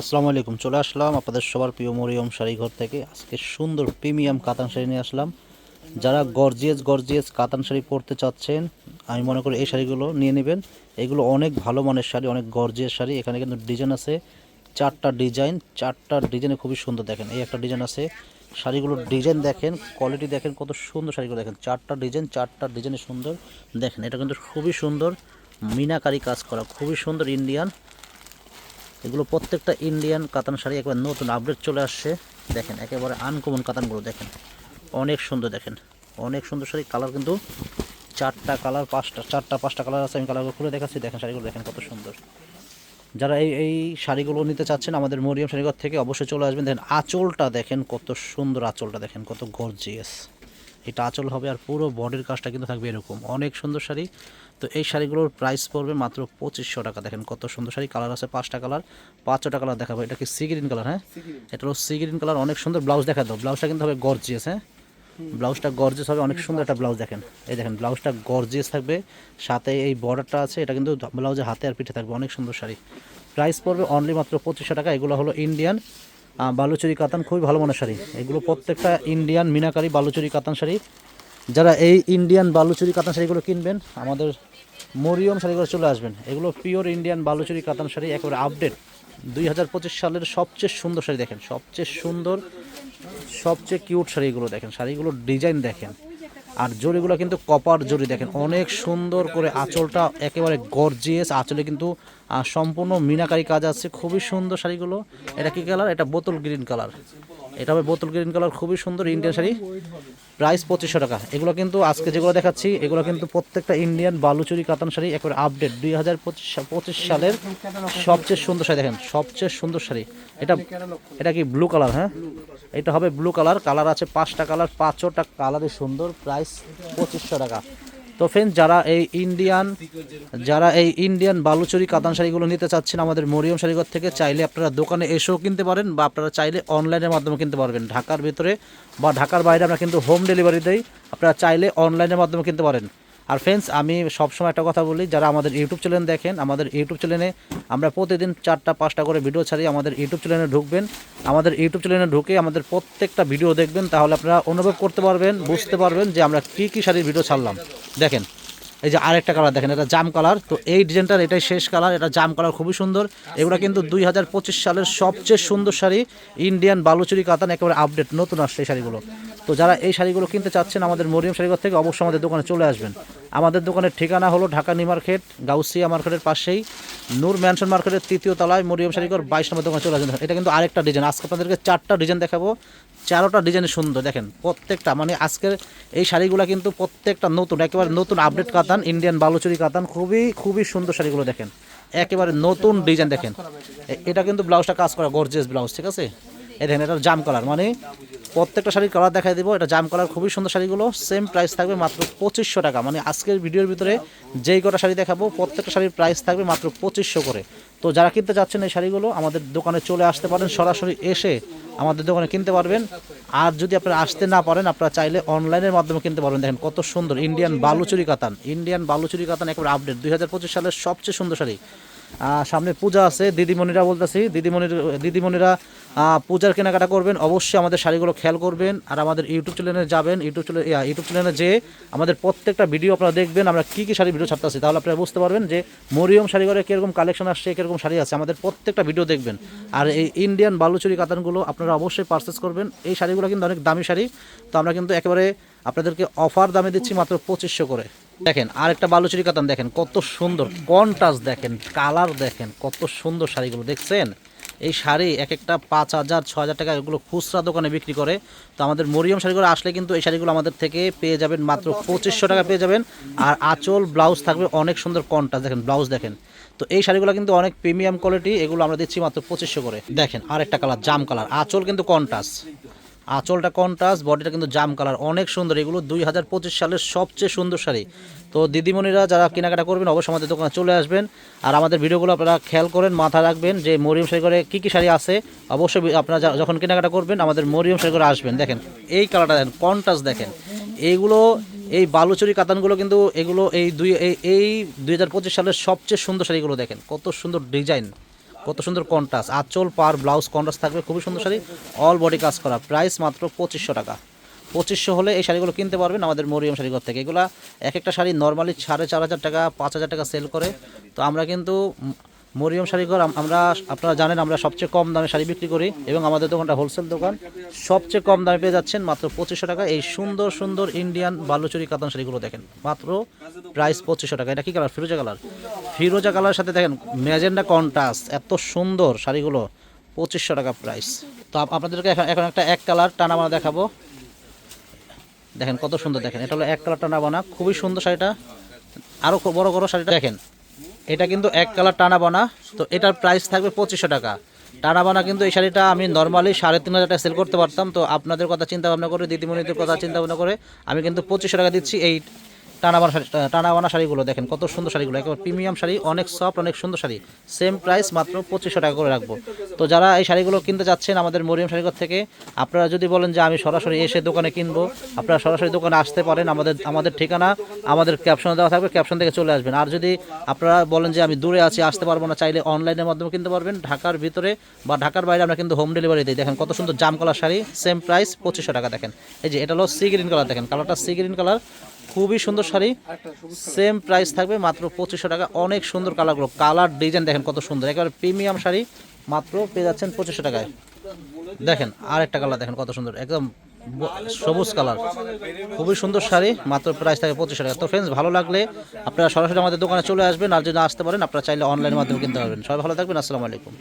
আসসালামু আলাইকুম, চলে আসলাম আপনাদের সবার প্রিয় মরিয়ম শাড়ি ঘর থেকে। আজকে সুন্দর প্রিমিয়াম কাতান শাড়ি নিয়ে আসলাম। যারা গর্জিয়াস গর্জিয়াস কাতান শাড়ি পরতে চাচ্ছেন, আমি মনে করি এই শাড়িগুলো নিয়ে নেবেন। এগুলো অনেক ভালো মানের শাড়ি, অনেক গর্জিয়াস শাড়ি। এখানে কিন্তু ডিজাইন আছে, চারটা ডিজাইন চারটা ডিজাইনে খুবই সুন্দর দেখেন। এই একটা ডিজাইন আছে, শাড়িগুলোর ডিজাইন দেখেন কোয়ালিটি দেখেন, কত সুন্দর শাড়িগুলো দেখেন। চারটা ডিজাইন চারটা ডিজাইনে সুন্দর। দেখেন, এটা কিন্তু খুবই সুন্দর, মিনাকারি কাজ করা, খুবই সুন্দর ইন্ডিয়ান এগুলো প্রত্যেকটা ইন্ডিয়ান কাতান শাড়ি একবার নতুন আপডেট চলে আসছে। দেখেন, একেবারে আনকমন কাতানগুলো দেখেন। অনেক সুন্দর দেখেন। অনেক সুন্দর শাড়ি কালার কিন্তু চারটা কালার পাঁচটা, চারটা, পাঁচটা কালার আছে, আমি কালারগুলো খুলে দেখাচ্ছি। দেখেন শাড়িগুলো, দেখেন কত সুন্দর। যারা এই এই শাড়িগুলো নিতে চাচ্ছেন আমাদের মরিয়ম শাড়িঘর থেকে অবশ্যই চলে আসবেন। দেখেন আঁচলটা দেখেন, কত সুন্দর আঁচলটা দেখেন, কত গর্জিয়াস এটা আঁচল হবে আর পুরো বডির কাজটা কিন্তু থাকবে এরকম। অনেক সুন্দর শাড়ি। তো এই শাড়িগুলোর প্রাইস পড়বে মাত্র পঁচিশশো টাকা। দেখেন কত সুন্দর শাড়ি। কালার আছে পাঁচটা কালার পাঁচটা কালার দেখাবো। এটা কি সি গ্রিন কালার হ্যাঁ? এটা হলো সি গ্রিন কালার অনেক সুন্দর ব্লাউজ দেখা দাও। ব্লাউজটা কিন্তু হবে গর্জিয়াস হ্যাঁ? ব্লাউজটা গর্জিয়াস হবে। অনেক সুন্দর একটা ব্লাউজ দেখেন। এই দেখেন ব্লাউজটা গর্জিয়াস থাকবে। সাথে এই বর্ডারটা আছে। এটা কিন্তু ব্লাউজে হাতে আর পিঠে থাকবে। অনেক সুন্দর শাড়ি। প্রাইস পড়বে অনলি মাত্র পঁচিশশো টাকা। এগুলো হলো ইন্ডিয়ান বালুচুরি কাতান খুবই ভালো মানের শাড়ি। এগুলো প্রত্যেকটা ইন্ডিয়ান মিনাকারি বালুচুরি কাতান শাড়ি। যারা এই ইন্ডিয়ান বালুচুরি কাতান শাড়িগুলো কিনবেন, আমাদের মরিয়ম শাড়িগুলো চলে আসবেন। এগুলো পিওর ইন্ডিয়ান বালুচুরি কাতান শাড়ি, একেবারে আপডেট দুই হাজার পঁচিশ সালের সবচেয়ে সুন্দর শাড়ি দেখেন, সবচেয়ে সুন্দর, সবচেয়ে কিউট শাড়িগুলো দেখেন, শাড়িগুলোর ডিজাইন দেখেন। আর জড়িগুলো কিন্তু কপার জড়ি, দেখেন, অনেক সুন্দর করে আঁচলটা একেবারে গর্জিয়াস আঁচলে কিন্তু সম্পূর্ণ মিনাকারি কাজ আছে, খুবই সুন্দর শাড়িগুলো। এটা কি কালার এটা বোতল গ্রিন কালার এটা হবে বোতল গ্রিন কালার খুবই সুন্দর ইন্ডিয়ান শাড়ি। প্রাইস পঁচিশশো টাকা। এগুলো কিন্তু আজকে যেগুলো দেখাচ্ছি, এগুলো কিন্তু প্রত্যেকটা ইন্ডিয়ান বালুচুরি, কাতান শাড়ি একবারে আপডেট দুই হাজার পঁচিশ সালের সবচেয়ে সুন্দর শাড়ি দেখেন, সবচেয়ে সুন্দর শাড়ি। এটা এটা কি ব্লু কালার হ্যাঁ? এটা হবে ব্লু কালার কালার আছে পাঁচটা কালার পাঁচটা কালারই সুন্দর প্রাইস পঁচিশশো টাকা। তো ফ্রেন্ড যারা এই ইন্ডিয়ান যারা এই ইন্ডিয়ান বালুচুরি কাতান শাড়িগুলো নিতে চাচ্ছেন আমাদের মরিয়ম শাড়িঘর থেকে, চাইলে আপনারা দোকানে এসেও কিনতে পারেন বা আপনারা চাইলে অনলাইনের মাধ্যমে কিনতে পারবেন। ঢাকার ভিতরে বা ঢাকার বাইরে আমরা কিন্তু হোম ডেলিভারি দেই, আপনারা চাইলে অনলাইনের মাধ্যমে কিনতে পারেন। আর ফ্রেন্ডস আমি সবসময় একটা কথা বলি, যারা আমাদের ইউটিউব চ্যানেল দেখেন, আমাদের ইউটিউব চ্যানেলে আমরা প্রতিদিন চারটা, পাঁচটা করে ভিডিও ছাড়ি আমাদের ইউটিউব চ্যানেলে ঢুকবেন। আমাদের ইউটিউব চ্যানেলে ঢুকে আমাদের প্রত্যেকটা ভিডিও দেখবেন, তাহলে আপনারা অনুভব করতে পারবেন, বুঝতে পারবেন যে আমরা কী কী শাড়ির ভিডিও ছাড়লাম। দেখেন এই যে আরেকটা কালার দেখেন, এটা জাম কালার তো এই ডিজাইনটার এটাই শেষ কালার এটা জাম কালার খুবই সুন্দর। এগুলো কিন্তু দুই হাজার পঁচিশ সালের সবচেয়ে সুন্দর শাড়ি ইন্ডিয়ান বালুচুরি কাতান, একেবারে আপডেট নতুন আসছে এই শাড়িগুলো। তো যারা এই শাড়িগুলো কিনতে চাচ্ছেন আমাদের মরিয়ম শাড়িঘর থেকে অবশ্যই আমাদের দোকানে চলে আসবেন। আমাদের দোকানের ঠিকানা হলো ঢাকা নিউ মার্কেট, গাউসিয়া মার্কেটের পাশেই। নূর ম্যানশন মার্কেটের তৃতীয় তলায় মরিয়ম শাড়িঘর বাইশ নম্বর দোকানে চলে আসেন। এটা কিন্তু আরেকটা ডিজাইন। আজকে আপনাদেরকে চারটা ডিজাইন দেখাবো। চারোটা ডিজাইন সুন্দর, দেখেন, প্রত্যেকটা। মানে আজকের এই শাড়িগুলো কিন্তু প্রত্যেকটা নতুন, একেবারে নতুন আপডেট কাতান ইন্ডিয়ান বালুচুরি কাতান, খুবই খুবই সুন্দর শাড়িগুলো দেখেন। একেবারে নতুন ডিজাইন দেখেন। এটা কিন্তু ব্লাউজটা কাজ করা গর্জিয়াস ব্লাউজ, ঠিক আছে? এই দেখেন, এটা জাম কালার মানে প্রত্যেকটা শাড়ির কালার দেখাই দেবো। এটা জাম কালার খুবই সুন্দর শাড়িগুলো সেম প্রাইস থাকবে মাত্র পঁচিশশো টাকা। মানে আজকের ভিডিওর ভিতরে যেই কটা শাড়ি দেখাবো, প্রত্যেকটা শাড়ির প্রাইস থাকবে মাত্র পঁচিশশো করে। তো যারা কিনতে যাচ্ছেন এই শাড়িগুলো, আমাদের দোকানে চলে আসতে পারেন, সরাসরি এসে আমাদের দোকানে কিনতে পারবেন। আর যদি আপনারা আসতে না পারেন, আপনারা চাইলে অনলাইনের মাধ্যমে কিনতে পারবেন। দেখেন, কত সুন্দর ইন্ডিয়ান বালুচুরি কাতান। ইন্ডিয়ান বালুচুরি কাতান একেবারে আপডেট দুই হাজার পঁচিশ সালের সবচেয়ে সুন্দর শাড়ি। সামনে পূজা আছে, দিদিমণিরা বলতেছি, দিদিমণির, দিদিমণিরা পূজার কেনাকাটা করবেন। অবশ্যই আমাদের শাড়িগুলো খেয়াল করবেন আর আমাদের ইউটিউব চ্যানেলে যাবেন। ইউটিউব চ্যানেল ইউটিউব চ্যানেলে যে আমাদের প্রত্যেকটা ভিডিও আপনারা দেখবেন, আমরা কী কী শাড়ি ভিডিও ছাড়তেছি, তাহলে আপনারা বুঝতে পারবেন যে মরিয়ম শাড়িঘরে কীরকম কালেকশন আসছে, কীরকম শাড়ি আছে। আমাদের প্রত্যেকটা ভিডিও দেখবেন। আর এই ইন্ডিয়ান বালুচুরি কাতানগুলো আপনারা অবশ্যই পারচেস করবেন। এই শাড়িগুলো কিন্তু অনেক দামি শাড়ি। তো আমরা কিন্তু একেবারে আপনাদেরকে অফার দামে দিচ্ছি মাত্র পঁচিশশো করে। দেখেন, আরেকটা বালুচুরি কাতান দেখেন, কত সুন্দর কন্টাস দেখেন, কালার দেখেন, কত সুন্দর শাড়িগুলো, দেখছেন? এই শাড়ি এক একটা পাঁচ হাজার, ছ হাজার টাকা এগুলো খুচরা দোকানে বিক্রি করে। তো আমাদের মরিয়ম শাড়িগুলো আসলে কিন্তু এই শাড়িগুলো আমাদের থেকে পেয়ে যাবেন মাত্র পঁচিশশো টাকা পেয়ে যাবেন। আর আঁচল, ব্লাউজ থাকবে অনেক সুন্দর কন্টাস দেখেন, ব্লাউজ দেখেন। তো এই শাড়িগুলো কিন্তু অনেক প্রিমিয়াম কোয়ালিটি, এগুলো আমরা দিচ্ছি মাত্র পঁচিশশো করে। দেখেন, আরেকটা কালার, জাম কালার, আঁচল কিন্তু কন্টাস আঁচলটা কন্ট্রাস্ট, বডিটা কিন্তু জাম কালার, অনেক সুন্দর। এগুলো দুই হাজার পঁচিশ সালের সবচেয়ে সুন্দর শাড়ি। তো দিদিমণিরা যারা কেনাকাটা করবেন, অবশ্যই আমাদের দোকানে চলে আসবেন। আর আমাদের ভিডিওগুলো আপনারা খেয়াল করেন, মাথায় রাখবেন যে মরিয়ম করে কী কী শাড়ি আছে। অবশ্যই আপনারা যখন কেনাকাটা করবেন, আমাদের মরিয়ম করে আসবেন। দেখেন, এই কালারটা দেখেন, কন্ট্রাস্ট দেখেন। এইগুলো, এই বালুচুরি কাতানগুলো কিন্তু এগুলো এই দুই এই এই দুই হাজার পঁচিশ সালের সবচেয়ে সুন্দর শাড়িগুলো দেখেন। কত সুন্দর ডিজাইন। কত সুন্দর কন্ট্রাস্ট আঁচল পার ব্লাউজ কন্ট্রাস্ট থাকবে, খুবই সুন্দর শাড়ি। অল বডি কাজ করা। প্রাইস মাত্র পঁচিশশো টাকা। পঁচিশশো হলে এই শাড়িগুলো কিনতে পারবেন আমাদের মরিয়ম শাড়িঘর থেকে। এগুলো এক একটা শাড়ি নর্মালি সাড়ে চার হাজার টাকা, পাঁচ হাজার টাকা সেল করে। তো আমরা কিন্তু মরিয়ম শাড়িঘর, আম- আমরা আপনারা জানেন আমরা সবচেয়ে কম দামে শাড়ি বিক্রি করি এবং আমাদের দোকানটা হোলসেল দোকান। সবচেয়ে কম দামে পেয়ে যাচ্ছেন মাত্র পঁচিশশো টাকা। এই সুন্দর সুন্দর ইন্ডিয়ান বালুচুরি কাতান শাড়িগুলো দেখেন। মাত্র প্রাইস পঁচিশশো টাকা। এটা কি কালার ফিরোজা কালার ফিরোজা কালারের সাথে দেখেন, ম্যাজেন্ডা কন্ট্রাস্ট, এত সুন্দর শাড়িগুলো, পঁচিশশো টাকা প্রাইস তো আপনাদেরকে এখন একটা এক কালার টানা বানা দেখাবো। দেখেন কত সুন্দর দেখেন, এটা হলো এক কালার টানা বানা খুবই সুন্দর শাড়িটা। আরও বড় বড় শাড়িটা দেখেন, এটা কিন্তু এক কালার টানা বানা তো এটার প্রাইস থাকবে পঁচিশশো টাকা। টানা বানা কিন্তু এই শাড়িটা আমি নর্মালি সাড়ে তিন হাজার টাকা সেল করতে পারতাম, তো আপনাদের কথা চিন্তা ভাবনা করে, দিদিমণিদের কথা চিন্তা ভাবনা করে, আমি কিন্তু পঁচিশশো টাকা দিচ্ছি এই টানাবানা শাড়ি টানাবানা শাড়িগুলো দেখেন, কত সুন্দর শাড়িগুলো। একেবারে প্রিমিয়াম শাড়ি, অনেক সফট অনেক সুন্দর শাড়ি। সেম প্রাইস মাত্র পঁচিশশো টাকা করে রাখব। তো যারা এই শাড়িগুলো কিনতে যাচ্ছেন আমাদের মরিয়াম শাড়িঘর থেকে, আপনারা যদি বলেন যে আমি সরাসরি এসে দোকানে কিনবো, আপনারা সরাসরি দোকানে আসতে পারেন। আমাদের আমাদের ঠিকানা, আমাদের ক্যাপশনে দেওয়া থাকবে ক্যাপশন থেকে চলে আসবেন। আর যদি আপনারা বলেন যে আমি দূরে আছি, আসতে পারব না, চাইলে অনলাইনের মাধ্যমে কিনতে পারবেন। ঢাকার ভিতরে বা ঢাকার বাইরে আমরা কিন্তু হোম ডেলিভারি দিই। দেখেন কত সুন্দর জাম কালার শাড়ি সেম প্রাইস পঁচিশশো টাকা, দেখেন। এই যে এটা হলো সি গ্রিন কালার দেখেন। কালারটা সি গ্রিন কালার খুবই সুন্দর শাড়ি। সেম প্রাইস থাকবে মাত্র পঁচিশশো টাকা। অনেক সুন্দর কালারগুলো কালার ডিজাইন দেখেন কত সুন্দর। একেবারে প্রিমিয়াম শাড়ি। মাত্র পেয়ে যাচ্ছেন পঁচিশশো টাকায়। দেখেন আর একটা কালার দেখেন কত সুন্দর। একদম সবুজ কালার খুবই সুন্দর শাড়ি। মাত্র প্রাইস থাকে পঁচিশশো টাকা। তো ফ্রেন্ডস ভালো লাগলে আপনারা সরাসরি আমাদের দোকানে চলে আসবেন। আর যদি না আসতে পারেন আপনারা চাইলে অনলাইনের মাধ্যমে কিনতে পারবেন। সবাই ভালো থাকবেন। আসসালামু আলাইকুম।